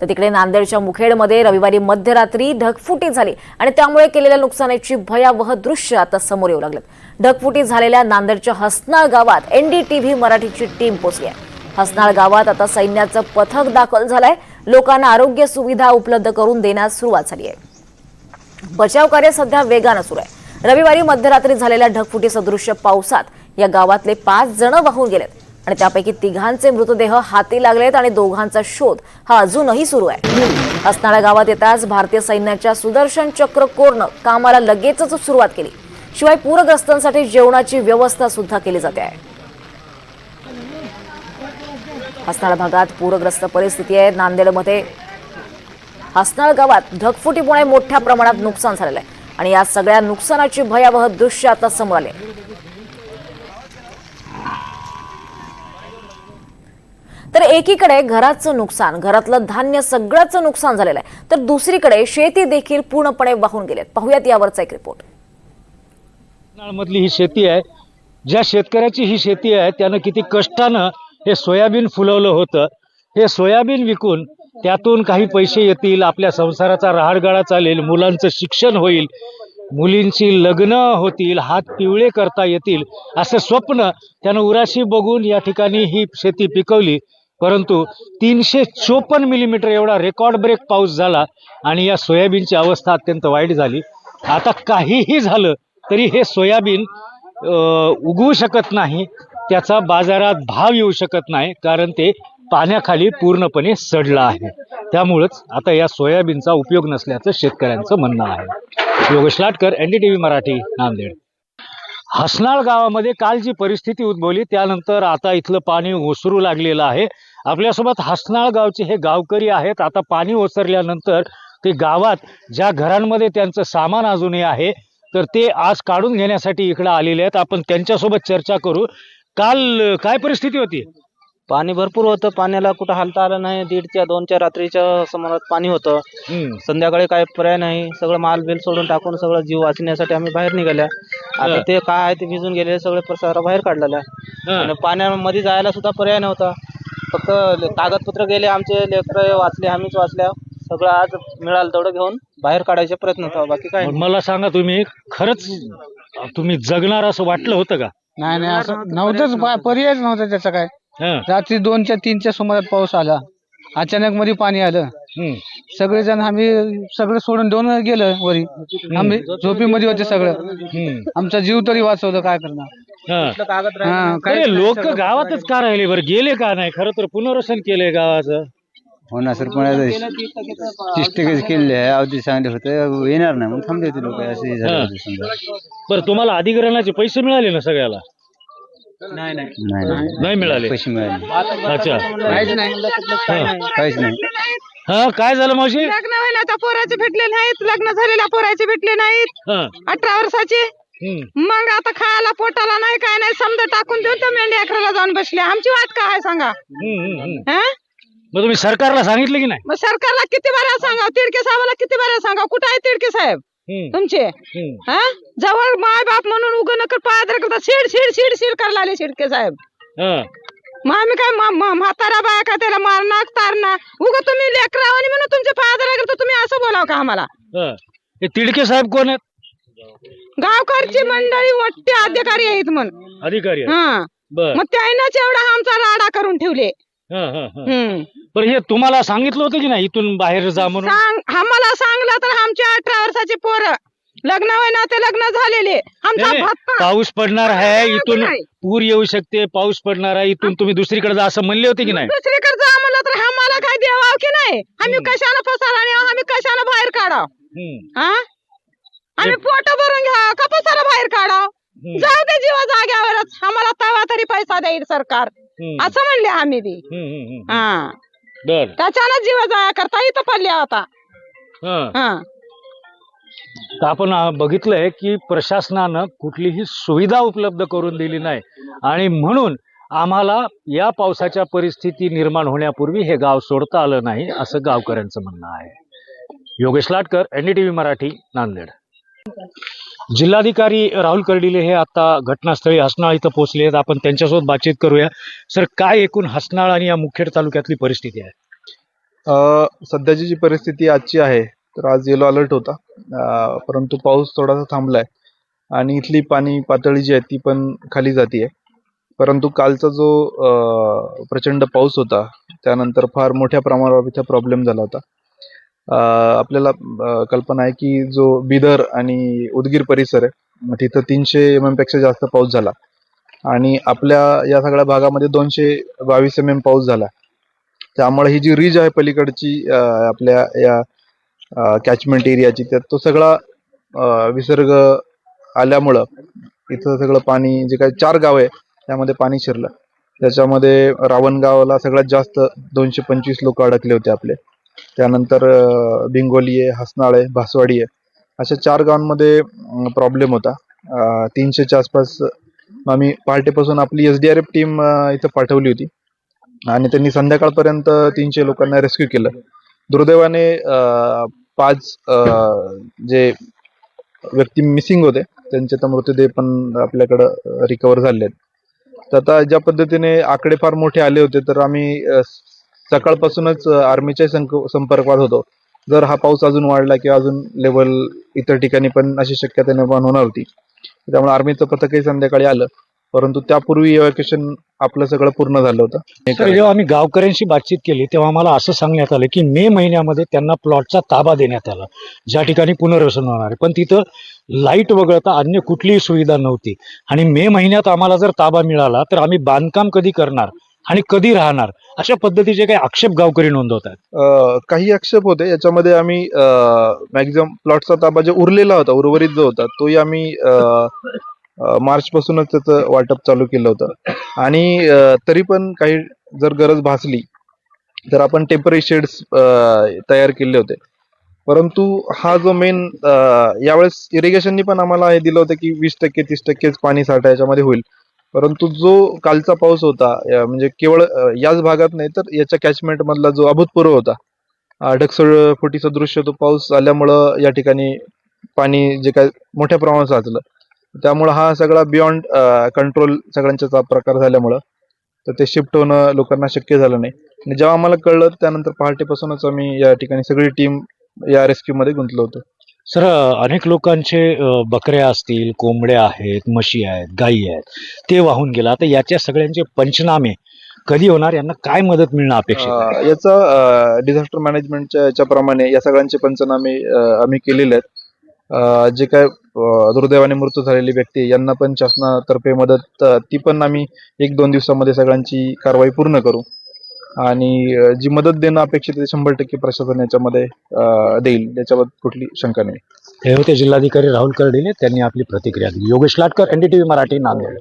तर तिकडे नांदेडच्या मुखेडमध्ये रविवारी मध्यरात्री ढगफुटी झाली आणि त्यामुळे केलेल्या नुकसानाची भयावह दृश्य आता समोर येऊ लागलं ढगफुटी झालेल्या नांदेडच्या हसनाळ गावात एनडीटीव्ही मराठीची टीम पोहोचली आहे. हसनाळ गावात आता सैन्याचं पथक दाखल झालंय. लोकांना आरोग्य सुविधा उपलब्ध करून देण्यास सुरुवात झाली आहे. बचाव कार्य सध्या वेगानं सुरू आहे. रविवारी मध्यरात्री झालेल्या ढगफुटी सदृश्य पावसात या गावातले पाच जण वाहून गेलेत. आणि त्यापैकी तिघांचे मृतदेह हाती लागलेत आणि दोघांचा शोध हा अजूनही सुरू आहे. असणाऱ्या गावात येताच भारतीय सैन्याच्या सुदर्शन चक्र कोरनं कामाला लगेचच सुरुवात केली. शिवाय पूरग्रस्तांसाठी जेवणाची व्यवस्था सुद्धा केली जाते. आहे हसनाळ भागात पूरग्रस्त परिस्थिती आहे. नांदेडमध्ये हसनाळ गावात ढगफुटीमुळे मोठ्या प्रमाणात नुकसान झालेलं आहे. आणि या सगळ्या नुकसानाची भयावह दृश्य आता समोर आले तर एकीकडे घराचं नुकसान घरातलं धान्य सगळ्याचं नुकसान झालेलं आहे. तर दुसरीकडे शेती देखील पूर्णपणे वाहून गेलेत पाहूयात यावरचा एक रिपोर्ट मधली ही शेती आहे. ज्या शेतकऱ्याची ही शेती आहे त्यानं किती कष्टानं हे सोयाबीन फुलवलं होतं. हे सोयाबीन विकून त्यातून काही पैसे येतील आपल्या संसाराचा राहाडगाळा चालेल मुलांचं शिक्षण होईल मुलींची लग्न होतील हात पिवळे करता येतील असं स्वप्न त्यानं उराशी बघून या ठिकाणी ही शेती पिकवली. परंतु तीनशे चोपन्न मिलीमीटर एवढा रेकॉर्ड ब्रेक पाऊस झाला आणि या सोयाबीनची अवस्था अत्यंत वाईट झाली. आता काहीही झालं तरी हे सोयाबीन उगवू शकत नाही त्याचा बाजारात भाव येऊ शकत नाही कारण ते पाण्याखाली पूर्णपणे सडलं आहे. त्यामुळंच आता या सोयाबीनचा उपयोग नसल्याचं शेतकऱ्यांचं म्हणणं आहे. योगेश लाटकर एनडीटीव्ही मराठी नांदेड. हसनाळ गावामध्ये काल जी परिस्थिती उद्भवली. त्यानंतर आता इथलं पाणी ओसरू लागलेलं आहे. आपल्यासोबत हसनाळ गावचे हे गावकरी आहेत. आता पाणी ओसरल्यानंतर ते गावात ज्या घरांमध्ये त्यांचं सामान अजूनही आहे तर ते आज काढून घेण्यासाठी इकडे आलेले आहेत. आपण त्यांच्यासोबत चर्चा करू. काल काय परिस्थिती होती? पाणी भरपूर होतं. पाण्याला कुठं हालता आलं नाही. दीडच्या दोनच्या रात्रीच्या सुमारास पाणी होतं. संध्याकाळी काय पर्याय नाही. सगळं माल बिल सोडून टाकून सगळं जीव वाचण्यासाठी आम्ही बाहेर निघाल्या. आता हं. ते काय आहे ते भिजून गेले सगळे प्रसार बाहेर काढलेला हं, आणि पाण्यामध्ये जायला सुद्धा पर्याय नव्हता. फक्त ले- कागदपत्र गेले आमचे लेकर वाचले आम्हीच वाचल्या. सगळं आज मिळालं तेवढं घेऊन बाहेर काढायचे प्रयत्न होता. बाकी काय? मग मला सांगा तुम्ही खरंच तुम्ही जगणार असं वाटलं होतं का? नाही नाही असं नव्हतंच पर्यायच नव्हता त्याचा काय. हं, रात्री दोनच्या तीनच्या सुमारात पाऊस आला. अचानक मध्ये पाणी आलं. हं, सगळेजण आम्ही सगळं सोडून देऊन गेलं वरी. आम्ही झोपीमध्ये होते सगळं. आमचा जीव तरी वाचवलं काय करणार? हं. कागद हा काय अरे लोक गावातच का राहिले बरं? गेले का नाही? खरं तर पुनर्वसन केलंय गावाचं. हो ना सर पण आता तीस टक्के केलेले आहे. अवधी चांगले होते. येणार नाही. मग थांबले होते लोक. असे झाले हा. होते समजा. बरं तुम्हाला अधिग्रहणाचे पैसे मिळाले ना सगळ्याला? नाही मिळाले. पैसे मिळाले. अच्छा. काहीच नाही हा. काहीच नाही. हा काय झालं मावशी? लग्न व्हायला पोराचे भेटले नाहीत. लग्न झालेल्या पोराचे भेटले नाहीत. हा. अठरा वर्षाचे. हम्म. मग आता खायला पोटाला नाही काय नाही समजा टाकून देऊन तर मेंढी अकराला जाऊन बसले. आमची वाट काय आहे सांगा? हम्म, हम्म, हम्म. हा? मग तुम्ही सरकारला सांगितलं की नाही? मग सरकारला किती बऱ्या सांगा? तिडके साहेबाला किती बऱ्या सांगा? कुठे आहे तिडके साहेब? तुमचे. हा? जवळ माय बाप म्हणून उग नकर पायात करता. शिड शिड शिड शिड करायला लागले शिडके साहेब. हा. मग आम्ही काय म्हातारा बाया का त्याला मारणार तारणार उग तुम्ही लेकरावानी म्हणून तुमच्या पायात करता. तुम्ही असं बोलाव का आम्हाला? तिडके साहेब कोण आहेत? गावकरची मंडळी मोठे अधिकारी आहेत म्हणून अधिकारी. हा. मग त्यानंच एवढा आमचा राडा करून ठेवले. हम्म. बरं हे तुम्हाला सांगितलं होतं की नाही इथून बाहेर जा म्हणून? सांग आम्हाला सांगलं तर आमचे अठरा वर्षाचे पोरं. लग्न ना ते लग्न झालेले. आमचा नाही, नाही. भत्ता पाऊस पडणार आहे इथून नाही. पूर येऊ शकते पाऊस पडणार आहे इथून तुम्ही दुसरीकडे जा असं म्हणले होते की नाही? दुसरीकडे जा म्हणलं तर आम्हाला काय देवाव की नाही? आम्ही कशाला फसाला आणि आम्ही कशाला बाहेर काढाव? हम्म, हा? आम्ही पोट भरून घ्या का फसाला बाहेर काढाव? जाऊ दे जीवा जाग्यावरच. आम्हाला तवा तरी पैसा देईल सरकार. हम्म, असं म्हणले आम्ही बी. हम्म, हम्म, हम्म. हा. बर. त्याच्यानं जीवा जाया करता. इथं पडले आता. हा. हा. तर आपण अं, बघितलंय की प्रशासनानं कुठलीही सुविधा उपलब्ध करून दिली नाही. आणि म्हणून आम्हाला या पावसाच्या परिस्थिती निर्माण होण्यापूर्वी हे गाव सोडता आलं नाही असं गावकऱ्यांचं म्हणणं आहे. योगेश लाटकर एनडीटीव्ही मराठी नांदेड. जिल्हाधिकारी राहुल कर्डिले हे आता घटनास्थळी हसनाळ इथं पोहोचले आहेत. आपण त्यांच्यासोबत बातचीत करूया. सर काय एकूण हसनाळ आणि या मुखेड तालुक्यातली परिस्थिती आहे? अ, सध्याची जी परिस्थिती आजची आहे तर आज येलो अलर्ट होता. अ, परंतु पाऊस थोडासा थांबलाय. आणि इथली पाणी पातळी जी आहे ती पण खाली जातीये. परंतु कालचा जो अ, प्रचंड पाऊस होता त्यानंतर फार मोठ्या प्रमाणावर इथे प्रॉब्लेम झाला होता. आपल्याला कल्पना आहे की जो बिदर आणि उदगीर परिसर आहे तिथं तीनशे एम एमपेक्षा जास्त पाऊस झाला. आणि आपल्या या सगळ्या भागामध्ये दोनशे बावीस एम एम पाऊस झाला. त्यामुळे ही जी रीज आहे पलीकडची आपल्या या कॅचमेंट एरियाची त्यात तो सगळा विसर्ग आल्यामुळं इथं सगळं पाणी जे काही चार गाव आहे त्यामध्ये पाणी शिरलं. त्याच्यामध्ये रावणगावला सगळ्यात जास्त दोनशे पंचवीस लोक अडकले होते आपले. त्यानंतर बिंगोली आहे हसनाळ आहे भासवाडी आहे. अशा चार गावांमध्ये प्रॉब्लेम होता. तीनशेच्या आसपास आम्ही पहाटेपासून आपली S D R F team इथं पाठवली होती. आणि त्यांनी संध्याकाळपर्यंत तीनशे लोकांना रेस्क्यू केलं. दुर्दैवाने पाच जे व्यक्ती मिसिंग होते त्यांचे तर मृतदेह पण आपल्याकडं रिकवर झाले आहेत तर आता ज्या पद्धतीने आकडे फार मोठे आले होते तर आम्ही सकाळपासूनच आर्मीच्या संपर्कात होतो. जर हा पाऊस अजून वाढला किंवा अजून लेवल इतर ठिकाणी पण अशी शक्यता निर्माण होणार होती त्यामुळे आर्मीचं पथकही संध्याकाळी आलं. परंतु त्यापूर्वी इव्हॅक्युएशन आपलं सगळं पूर्ण झालं होतं. जेव्हा आम्ही गावकऱ्यांशी बातचीत केली तेव्हा आम्हाला असं सांगण्यात आलं की मे महिन्यामध्ये त्यांना प्लॉटचा ताबा देण्यात आला ज्या ठिकाणी पुनर्वसन होणार आहे. पण तिथं लाइट वगळता अन्य कुठलीही सुविधा नव्हती. आणि मे महिन्यात आम्हाला जर ताबा मिळाला तर आम्ही बांधकाम कधी करणार? आणि कधी राहणार? अशा पद्धतीचे काही आक्षेप गावकरी नोंदवत आहेत काही आक्षेप होते. याच्यामध्ये आम्ही मॅक्झिमम प्लॉटचा ताबा जो उरलेला होता उर्वरित जो होता तोही आम्ही मार्च पासूनच त्याचं वाटप चालू केलं होतं. आणि तरी पण काही जर गरज भासली तर आपण टेंपररी शेड्स तयार केले होते. परंतु हा जो मेन यावेळेस इरिगेशननी पण आम्हाला हे दिलं होतं की वीस टक्के तीस टक्केच पाणी साठा याच्यामध्ये होईल. परंतु जो कालचा पाऊस होता म्हणजे केवळ याच भागात नाही तर याच्या कॅचमेंट मधला जो अभूतपूर्व होता ढकसळ फुटीचा फुटी सदृश्य तो पाऊस आल्यामुळं या ठिकाणी पाणी जे काय मोठ्या प्रमाणात साचलं. त्यामुळं हा सगळा बियॉन्ड कंट्रोल सगळ्यांचा प्रकार झाल्यामुळं तर ते शिफ्ट होणं लोकांना शक्य झालं नाही. आणि जेव्हा आम्हाला कळलं त्यानंतर पहाटेपासूनच आम्ही या ठिकाणी सगळी टीम या रेस्क्यू मध्ये गुंतलो होतो. सर अनेक लोकांचे बकऱ्या असतील कोंबड्या आहेत म्हशी आहेत गायी आहेत ते वाहून गेला. आता याच्या सगळ्यांचे पंचनामे कधी होणार यांना काय मदत मिळणं अपेक्षित आहे? अं, याचा डिझास्टर मॅनेजमेंटच्या याच्याप्रमाणे या सगळ्यांचे पंचनामे अं, आम्ही केलेले आहेत. अं, जे काय अं, दुर्दैवाने मृत्यू झालेली व्यक्ती आहे, यांना पण शासनातर्फे मदत अं, ती पण आम्ही एक दोन दिवसामध्ये सगळ्यांची कारवाई पूर्ण करू. आणि जी मदत देणं अपेक्षित आहे शंभर टक्के प्रशासन याच्यामध्ये देईल. याच्यावर कुठली शंका नाही. हे होते जिल्हाधिकारी राहुल कर्डिले. त्यांनी आपली प्रतिक्रिया दिली. योगेश लाटकर एनडीटीव्ही मराठी नांदेड.